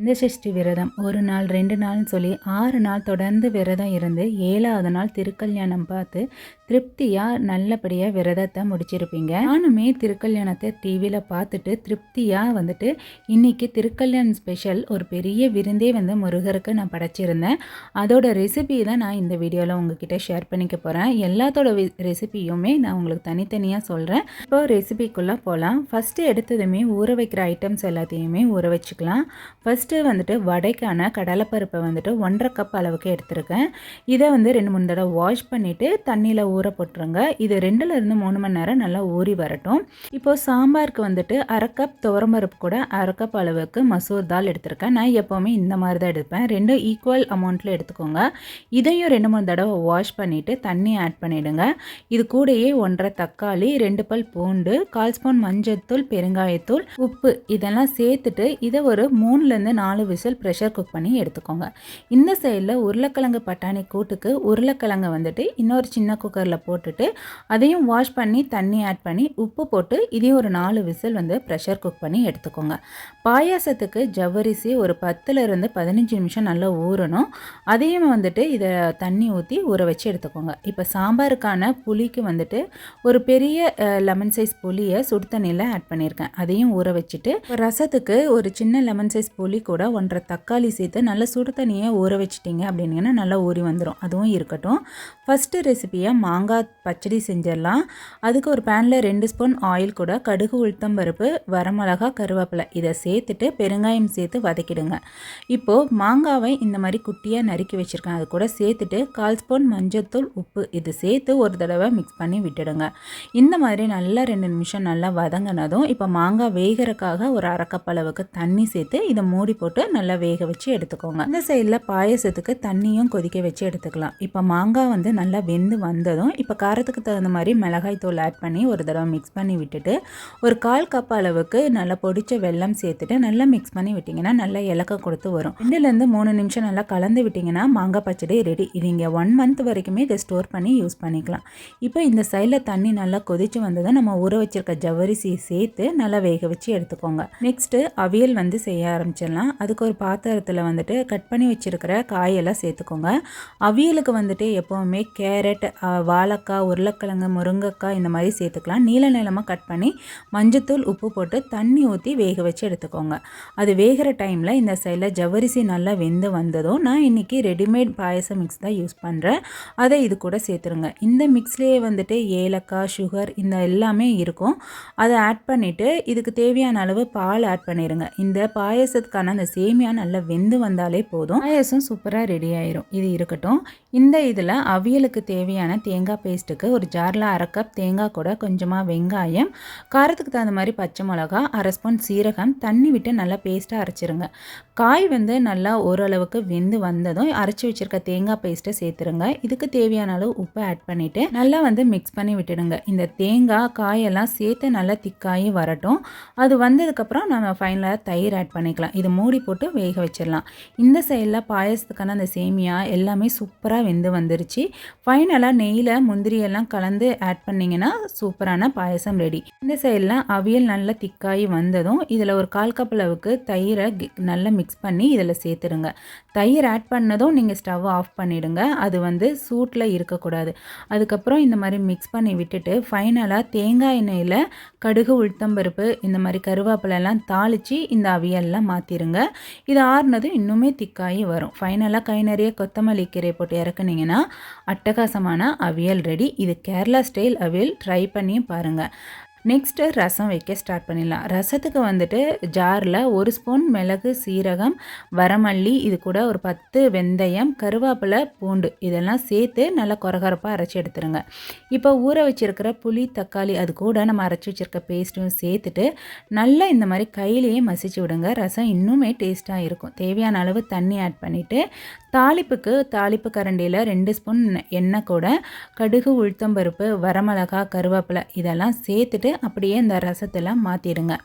இந்த சஷ்டி விரதம். ஒரு நாள் ரெண்டு நாள்னு சொல்லி ஆறு நாள் தொடர்ந்து விரதம் இருந்து ஏழாவது நாள் திருக்கல்யாணம் பார்த்து திருப்தியாக நல்லபடியாக விரதத்தை முடிச்சிருப்பீங்க. நானுமே திருக்கல்யாணத்தை டிவியில் பார்த்துட்டு திருப்தியாக வந்துட்டு இன்றைக்கி திருக்கல்யாணம் ஸ்பெஷல் ஒரு பெரிய விருந்தே வந்து முருகருக்கு நான் படைச்சிருந்தேன். அதோட ரெசிபி தான் நான் இந்த வீடியோவில் உங்ககிட்ட ஷேர் பண்ணிக்க போகிறேன் எல்லாத்தோட ரெசிபியுமே நான் உங்களுக்கு தனித்தனியாக சொல்கிறேன் இப்போ ரெசிபிக்குள்ளே போகலாம் ஃபஸ்ட்டு எடுத்ததுமே ஊற வைக்கிற ஐட்டம்ஸ் எல்லாத்தையுமே ஊற வச்சுக்கலாம். ஃபஸ்ட் ஃபஸ்ட்டு வந்துட்டு வடைக்கான கடலைப்பருப்பை வந்துட்டு ஒன்றரை கப் அளவுக்கு எடுத்திருக்கேன். இதை வந்து ரெண்டு மூணு தடவை வாஷ் பண்ணிவிட்டு தண்ணியில் ஊற போட்டுருங்க. இது ரெண்டுலேருந்து மூணு மணி நேரம் நல்லா ஊறி வரட்டும். இப்போது சாம்பாருக்கு வந்துட்டு அரை கப் துவரம்பருப்பு கூட அரை கப் அளவுக்கு மசூர் தால் எடுத்திருக்கேன். நான் எப்போவுமே இந்த மாதிரி தான் எடுப்பேன். ரெண்டும் ஈக்குவல் அமௌண்ட்டில் எடுத்துக்கோங்க. இதையும் ரெண்டு மூணு தடவை வாஷ் பண்ணிவிட்டு தண்ணி ஆட் பண்ணிவிடுங்க இது கூடயே ஒன்றரை தக்காளி ரெண்டு பல் பூண்டு கால் ஸ்பூன் மஞ்சத்தூள் பெருங்காயத்தூள் உப்பு இதெல்லாம் சேர்த்துட்டு இதை ஒரு மூணுலேருந்து நாலு விசில் ப்ரெஷர் குக் பண்ணி எடுத்துக்கோங்க. இந்த சைடில் உருளைக்கிழங்கு பட்டாணி கூட்டுக்கு உருளைக்கிழங்கு வந்துட்டு இன்னொரு சின்ன குக்கரில் குக்கரில் போட்டுட்டு அதையும் வாஷ் பண்ணி தண்ணி ஆட் பண்ணி உப்பு போட்டு இதையும் ஒரு நாலு விசில் வந்து ப்ரெஷர் குக் பண்ணி எடுத்துக்கோங்க. பாயாசத்துக்கு ஜவ்வரிசி ஒரு பத்துலேருந்து பதினஞ்சு நிமிஷம் நல்லா ஊறணும். அதையும் வந்துட்டு இதை தண்ணி ஊற்றி ஊற வச்சு எடுத்துக்கோங்க. இப்போ சாம்பாருக்கான புளிக்கு வந்துட்டு ஒரு பெரிய லெமன் சைஸ் புளியை சுடு தண்ணியில் ஆட் பண்ணியிருக்கேன். அதையும் ஊற வச்சுட்டு ரசத்துக்கு ஒரு சின்ன லெமன் சைஸ் புளி கூட ஒன்றரை தக்காளி சேர்த்து நல்லா சுடு தண்ணியை ஊற வச்சிட்டிங்க அப்படின்னா நல்லா ஊறி வந்துடும் அதுவும் இருக்கட்டும். ஃபஸ்ட்டு ரெசிபியை மாங்காய் பச்சடி செஞ்சிடலாம். அதுக்கு ஒரு பேனில் ரெண்டு ஸ்பூன் ஆயில் கூட கடுகு உளுத்தம் பருப்பு வரமிளகா கருவேப்பிலை. இதை சேர்த்துட்டு பெருங்காயம் சேர்த்து வதக்கிடுங்க. இப்போது மாங்காவை இந்த மாதிரி குட்டியாக நறுக்கி வச்சுருக்கேன். அது கூட சேர்த்துட்டு கால் ஸ்பூன் மஞ்சத்தூள் உப்பு. இது சேர்த்து ஒரு தடவை மிக்ஸ் பண்ணி விட்டுடுங்க. இந்த மாதிரி நல்லா ரெண்டு நிமிஷம் நல்லா வதங்கினதும் இப்போ மாங்காய் வேகிறக்காக ஒரு அரைக்கப்பளவுக்கு தண்ணி சேர்த்து இதை மூடி போட்டு நல்லா வேக வச்சு எடுத்துக்கோங்க. இந்த சைடில் பாயசத்துக்கு தண்ணியும் கொதிக்க வச்சு எடுத்துக்கலாம். இப்போ மாங்காய் வந்து நல்லா வெந்து வந்ததும் இப்போ காரத்துக்கு தகுந்த மாதிரி மிளகாய் தூள் ஆட் பண்ணி ஒரு தடவை மிக்ஸ் பண்ணி விட்டுட்டு ஒரு கால் கப் அளவுக்கு நல்லா பொடிச்ச வெல்லம் சேர்த்துட்டு நல்லா மிக்ஸ் பண்ணி விட்டிங்கன்னா நல்லா இலக்கம் கொடுத்து வரும். ரெண்டுலேருந்து மூணு நிமிஷம் நல்லா கலந்து விட்டிங்கன்னா மாங்காய் பச்சடி ரெடி இது இங்கே ஒன் மந்த் வரைக்குமே இதை ஸ்டோர் பண்ணி யூஸ் பண்ணிக்கலாம். இப்போ இந்த சைடில் தண்ணி நல்லா கொதிச்சு வந்ததை நம்ம ஊற வச்சிருக்க ஜவரிசியை சேர்த்து நல்லா வேக வச்சு எடுத்துக்கோங்க. நெக்ஸ்ட்டு அவியல் வந்து செய்ய ஆரம்பிச்சிடலாம். அதுக்கு ஒரு பாத்திரத்தில் வந்துட்டு கட் பண்ணி வச்சுருக்கிற காயெல்லாம் சேர்த்துக்கோங்க. அவியலுக்கு வந்துட்டு எப்போவுமே கேரட் வாழைக்காய் உருளைக்கிழங்கு முருங்கைக்காய் இந்த மாதிரி சேர்த்துக்கலாம். நீள நீளமாக கட் பண்ணி மஞ்சத்தூள் உப்பு போட்டு தண்ணி ஊற்றி வேக வச்சு எடுத்துக்கோங்க. அது வேகிற டைமில் இந்த சைடில் ஜவரிசி நல்லா வெந்து வந்ததும் நான் இன்றைக்கி ரெடிமேட் பாயசம் மிக்ஸ் தான் யூஸ் பண்ணுறேன் அதை இது கூட சேர்த்துருங்க. இந்த மிக்ஸ்லேயே வந்துட்டு ஏலக்காய் சுகர் இந்த எல்லாமே இருக்கும். அதை ஆட் பண்ணிவிட்டு இதுக்கு தேவையான அளவு பால் ஆட் பண்ணிடுங்க இந்த பாயசத்துக்கான அந்த சேமியா நல்லா வெந்து வந்தாலே போதும். பாயசம் சூப்பராக ரெடி ஆயிரும். இது இருக்கட்டும். இந்த இதில் அவியலுக்கு தேவையான தேங்காய் பேஸ்ட்டுக்கு ஒரு ஜாரில் அரை கப் தேங்காய் கூட கொஞ்சமாக வெங்காயம் காரத்துக்கு தகுந்த மாதிரி பச்சை மிளகா அரை ஸ்பூன் சீரகம் தண்ணி விட்டு நல்லா பேஸ்ட்டாக அரைச்சிருங்க. காய் வந்து நல்லா ஓரளவுக்கு வெந்து வந்ததும் அரைச்சி வச்சுருக்க தேங்காய் பேஸ்ட்டை சேர்த்துருங்க. இதுக்கு தேவையான அளவு உப்பு ஆட் பண்ணிவிட்டு நல்லா வந்து மிக்ஸ் பண்ணி விட்டுடுங்க. இந்த தேங்காய் காயெல்லாம் சேர்த்து நல்லா திக்காகி வரட்டும். அது வந்ததுக்கப்புறம் நம்ம ஃபைனலாக தயிர் ஆட் பண்ணிக்கலாம். இது மூடி போட்டு வேக வச்சிடலாம். இந்த சைடில் பாயசத்துக்கான அந்த சேமியா எல்லாமே சூப்பராக வெந்து வந்துருச்சு. ஃபைனலாக நெய்யில் முந்திரியெல்லாம் கலந்து ஆட் பண்ணிங்கன்னா சூப்பரான பாயசம் ரெடி இந்த சைடில் அவியல் நல்லா திக்காகி வந்ததும் இதில் ஒரு கால் கப் அளவுக்கு தயிரை நல்லா மிக்ஸ் பண்ணி இதில் சேர்த்துருங்க தயிர் ஆட் பண்ணதும் நீங்கள் ஸ்டவ் ஆஃப் பண்ணிவிடுங்க அது வந்து சூட்டில் இருக்கக்கூடாது. அதுக்கப்புறம் இந்த மாதிரி மிக்ஸ் பண்ணி விட்டுட்டு ஃபைனலாக தேங்காய் எண்ணெயில் கடுகு உளுத்தம்பருப்பு இந்த மாதிரி கருவேப்பிலெல்லாம் தாளித்து இந்த அவியல்லாம் மாற்றிடுங்க இது ஆறுனதும் இன்னுமே திக்காகி வரும். ஃபைனலாக கை நிறைய கொத்தமல்லி கீரை போட்டு இறக்குனீங்கன்னா அட்டகாசமான அவியல் ரெடி இது கேரளா ஸ்டைல் அவியல். ட்ரை பண்ணியும் பாருங்கள் நெக்ஸ்ட்டு ரசம் வைக்க ஸ்டார்ட் பண்ணிடலாம். ரசத்துக்கு வந்துட்டு ஜாரில் ஒரு ஸ்பூன் மிளகு சீரகம் வரமல்லி இது கூட ஒரு பத்து வெந்தயம் கருவேப்பிலை பூண்டு இதெல்லாம் சேர்த்து நல்லா குறகரப்பாக அரைச்சி எடுத்துருங்க. இப்போ ஊற வச்சுருக்கிற புளி தக்காளி அது கூட நம்ம அரைச்சி வச்சுருக்க பேஸ்ட்டும் சேர்த்துட்டு நல்லா இந்த மாதிரி கையிலேயே மசிச்சு விடுங்க. ரசம் இன்னுமே டேஸ்ட்டாக இருக்கும். தேவையான அளவு தண்ணி ஆட் பண்ணிவிட்டு தாளிப்புக்கு தாளிப்பு கரண்டியில் ரெண்டு ஸ்பூன் எண்ணெய் கூட கடுகு உளுத்தம்பருப்பு வரமிளகா கருவேப்பிலை இதெல்லாம் சேர்த்துட்டு அப்படியே இந்த ரசத்தில் மாற்றிடுங்க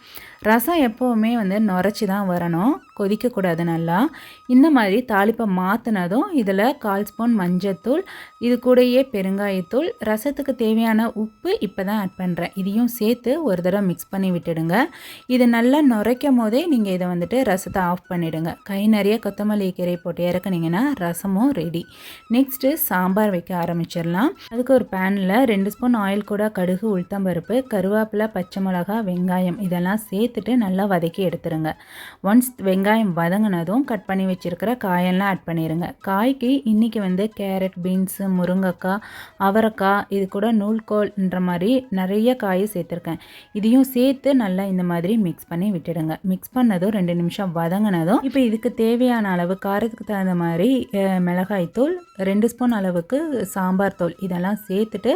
ரசம் எப்போவுமே வந்து நுரைச்சி தான் வரணும். கொதிக்கக்கூடாது நல்லா. இந்த மாதிரி தாளிப்பை மாற்றினதும் இதில் கால் ஸ்பூன் மஞ்சத்தூள் இது கூடயே பெருங்காயத்தூள் ரசத்துக்கு தேவையான உப்பு இப்போ தான் ஆட் பண்ணுறேன் இதையும் சேர்த்து ஒரு தடவை மிக்ஸ் பண்ணி விட்டுடுங்க. இது நல்லா நுரைக்கும் போதே நீங்கள் இதை வந்துட்டு ரசத்தை ஆஃப் பண்ணிவிடுங்க கை நிறைய கொத்தமல்லி கீரை போட்டு இறக்குனீங்கன்னா ரசமும் ரெடி நெக்ஸ்ட்டு சாம்பார் வைக்க ஆரம்பிச்சிடலாம். அதுக்கு ஒரு பேனில் ரெண்டு ஸ்பூன் ஆயில் கூட கடுகு உளுத்தம்பருப்பு கருவேப்பிலை பச்சை மிளகா வெங்காயம் இதெல்லாம் சேர்த்துட்டு நல்லா வதக்கி எடுத்துருங்க ஒன்ஸ் வெங்காயம் வெங்காயம் வதங்கினதும் கட் பண்ணி வச்சுருக்கிற காயெல்லாம் ஆட் பண்ணிடுங்க காய்க்கு இன்றைக்கி வந்து கேரட் பீன்ஸு முருங்கைக்காய் அவரைக்காய் இது கூட நூல்கோல்ன்ற மாதிரி நிறைய காய் சேர்த்துருக்கேன். இதையும் சேர்த்து நல்லா இந்த மாதிரி மிக்ஸ் பண்ணி விட்டுடுங்க. மிக்ஸ் பண்ணதும் ரெண்டு நிமிஷம் வதங்கினதும் இப்போ இதுக்கு தேவையான அளவு காரத்துக்கு தகுந்த மாதிரி மிளகாய் தூள் ரெண்டு ஸ்பூன் அளவுக்கு சாம்பார் தூள் இதெல்லாம் சேர்த்துட்டு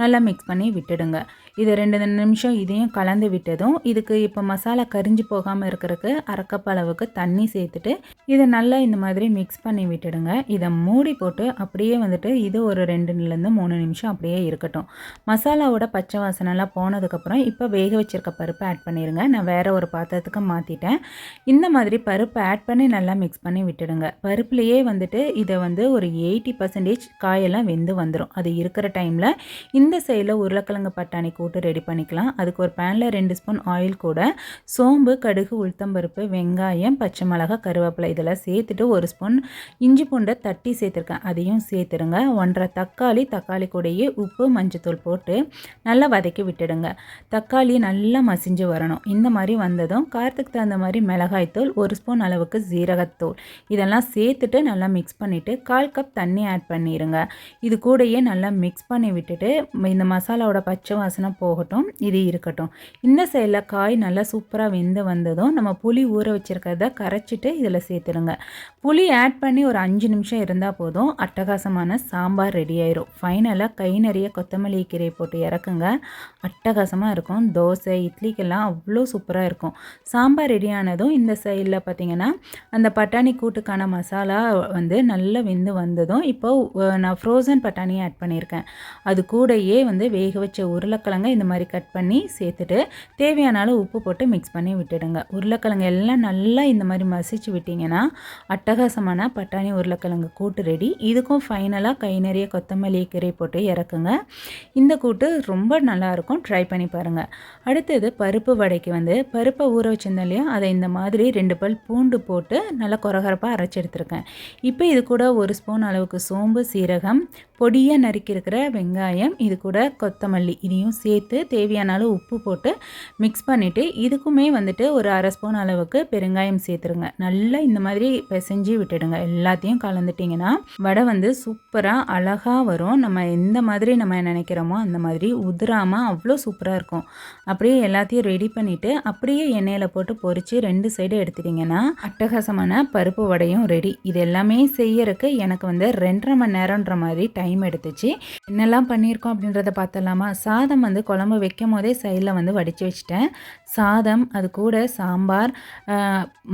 நல்லா மிக்ஸ் பண்ணி விட்டுடுங்க. இது ரெண்டு நிமிஷம் இதையும் கலந்து விட்டதும் இதுக்கு இப்போ மசாலா கரிஞ்சு போகாமல் இருக்கிறதுக்கு அரைக்கப்பளவுக்கு தண்ணி சேர்த்துட்டு இதை நல்லா இந்த மாதிரி மிக்ஸ் பண்ணி விட்டுடுங்க. இதை மூடி போட்டு அப்படியே வந்துட்டு இது ஒரு ரெண்டுலேருந்து மூணு நிமிஷம் அப்படியே இருக்கட்டும். மசாலாவோட பச்சை வாசனைலாம் போனதுக்கப்புறம் இப்போ வேக வச்சுருக்க பருப்பை ஆட் பண்ணிடுங்க நான் வேறு ஒரு பாத்திரத்துக்கு மாற்றிட்டேன் இந்த மாதிரி பருப்பை ஆட் பண்ணி நல்லா மிக்ஸ் பண்ணி விட்டுடுங்க. பருப்புலேயே வந்துட்டு இதை வந்து ஒரு எயிட்டி பர்சன்டேஜ் காயெல்லாம் வெந்து வந்துடும் அது இருக்கிற டைமில் இந்த சைடில் உருளைக்கிழங்கு பட்டாணி கூட்டு போட்டு ரெடி பண்ணிக்கலாம். அதுக்கு ஒரு பேனில் ரெண்டு ஸ்பூன் ஆயில் கூட சோம்பு கடுகு உளுத்தம்பருப்பு வெங்காயம் பச்சை மிளகா கருவேப்பிலை இதெல்லாம் சேர்த்துட்டு ஒரு ஸ்பூன் இஞ்சி பூண்டை தட்டி சேர்த்துருக்கேன். அதையும் சேர்த்துருங்க ஒன்றரை தக்காளி தக்காளி கூடயே உப்பு மஞ்சத்தூள் போட்டு நல்லா வதக்கி விட்டுடுங்க. தக்காளி நல்லா மசிஞ்சு வரணும். இந்த மாதிரி வந்ததும் காரத்துக்கு தகுந்த மாதிரி மிளகாய்த்தூள் ஒரு ஸ்பூன் அளவுக்கு ஜீரகத்தூள் இதெல்லாம் சேர்த்துட்டு நல்லா மிக்ஸ் பண்ணிவிட்டு கால் கப் தண்ணி ஆட் பண்ணிடுங்க இது கூடயே நல்லா மிக்ஸ் பண்ணி விட்டுட்டு இந்த மசாலாவோட பச்சை வாசனை போகட்டும் இது இருக்கட்டும். இந்த சைடில் காய் நல்லா சூப்பராக வெந்து வந்ததும் நம்ம புளி ஊற வச்சுருக்கிறத கரைச்சிட்டு இதில் சேர்த்துடுங்க. புளி ஆட் பண்ணி ஒரு அஞ்சு நிமிஷம் இருந்தால் போதும் அட்டகாசமான சாம்பார் ரெடி ஆயிரும். ஃபைனலாக கை நிறைய கொத்தமல்லி கீரை போட்டு இறக்குங்க. அட்டகாசமாக இருக்கும். தோசை இட்லிக்கெல்லாம் அவ்வளோ சூப்பராக இருக்கும். சாம்பார் ரெடி ஆனதும் இந்த சைடில் பார்த்திங்கன்னா அந்த பட்டாணி கூட்டுக்கான மசாலா வந்து நல்லா வெந்து வந்ததும் இப்போ நான் ஃப்ரோசன் பட்டாணியை ஆட் பண்ணியிருக்கேன். அது கூடயே வந்து வேக வச்ச உருளைக்கிழங்கு இந்த மாதிரி கட் பண்ணி சேர்த்துட்டு தேவையான அளவு உப்பு போட்டு மிக்ஸ் பண்ணி விட்டுடுங்க. உருளைக்கிழங்கு எல்லாம் நல்லா இந்த மாதிரி மசிச்சு விட்டிங்கன்னா அட்டகாசமான பட்டாணி உருளைக்கிழங்கு கூட்டு ரெடி இதுக்கும் ஃபைனலாக கை நிறைய கொத்தமல்லி கீரை போட்டு இறக்குங்க. இந்த கூட்டு ரொம்ப நல்லாயிருக்கும் ட்ரை பண்ணி பாருங்கள் அடுத்தது பருப்பு வடைக்கு வந்து பருப்பை ஊற வச்சிருந்தோம் இல்லையா? அதை இந்த மாதிரி ரெண்டு பல் பூண்டு போட்டு நல்லா குறகரப்பாக அரைச்சி எடுத்துருக்கேன். இப்போ இது கூட ஒரு ஸ்பூன் அளவுக்கு சோம்பு சீரகம் பொடியாக நறுக்கியிருக்கிற வெங்காயம் இது கூட கொத்தமல்லி இதையும் சேர்த்து தேவையான அளவு உப்பு போட்டு மிக்ஸ் பண்ணிவிட்டு இதுக்குமே வந்துட்டு ஒரு அரை ஸ்பூன் அளவுக்கு பெருங்காயம் சேர்த்துருங்க. நல்லா இந்த மாதிரி பிசைஞ்சு விட்டுடுங்க. எல்லாத்தையும் கலந்துட்டிங்கன்னா வடை வந்து சூப்பராக அழகாக வரும். நம்ம எந்த மாதிரி நம்ம நினைக்கிறோமோ அந்த மாதிரி உதிராமல் அவ்வளோ சூப்பராக இருக்கும். அப்படியே எல்லாத்தையும் ரெடி பண்ணிவிட்டு அப்படியே எண்ணெயில் போட்டு பொறிச்சு ரெண்டு சைடு எடுத்துட்டிங்கன்னா அட்டகாசமான பருப்பு வடையும் ரெடி இது எல்லாமே செய்யறதுக்கு எனக்கு வந்து ரெண்டரை மணி நேரன்ற மாதிரி டைம் எடுத்துச்சு. என்னெல்லாம் பண்ணியிருக்கோம் அப்படின்றத பார்த்தலாமா சாதம் வந்து குழம்பு வைக்கும் போதே சைடில் வந்து வடித்து வச்சுட்டேன். சாதம் அது கூட சாம்பார்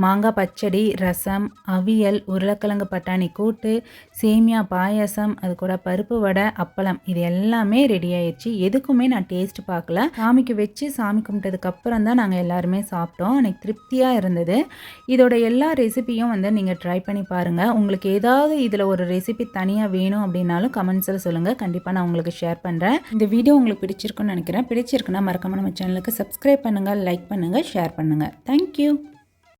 மாங்காய் பச்சடி ரசம் அவியல் உருளைக்கிழங்கு பட்டாணி கூட்டு சேமியா பாயசம் அது கூட பருப்பு வடை அப்பளம் இது எல்லாமே ரெடி ஆயிடுச்சு. எதுக்குமே நான் டேஸ்ட் பார்க்கல. சாமிக்கு வச்சு சாமி கும்பிட்டதுக்கப்புறம் தான் நாங்கள் எல்லாருமே சாப்பிட்டோம். எனக்கு திருப்தியாக இருந்தது. இதோட எல்லா ரெசிபியும் வந்து நீங்கள் ட்ரை பண்ணி பாருங்கள் உங்களுக்கு ஏதாவது இதில் ஒரு ரெசிபி தனியாக வேணும் அப்படின்னாலும் கமெண்ட்ஸில் சொல்லுங்கள் கண்டிப்பாக நான் உங்களுக்கு ஷேர் பண்ணுறேன் இந்த வீடியோ உங்களுக்கு பிடிச்சிருக்குன்னு நினைக்கிறேன். பிடிச்சிருக்குன்னா மறக்காம நம்ம சேனலுக்கு சப்ஸ்கிரைப் பண்ணுங்கள் லைக் பண்ணுங்கள் ஷேர் பண்ணுங்கள் தேங்க்யூ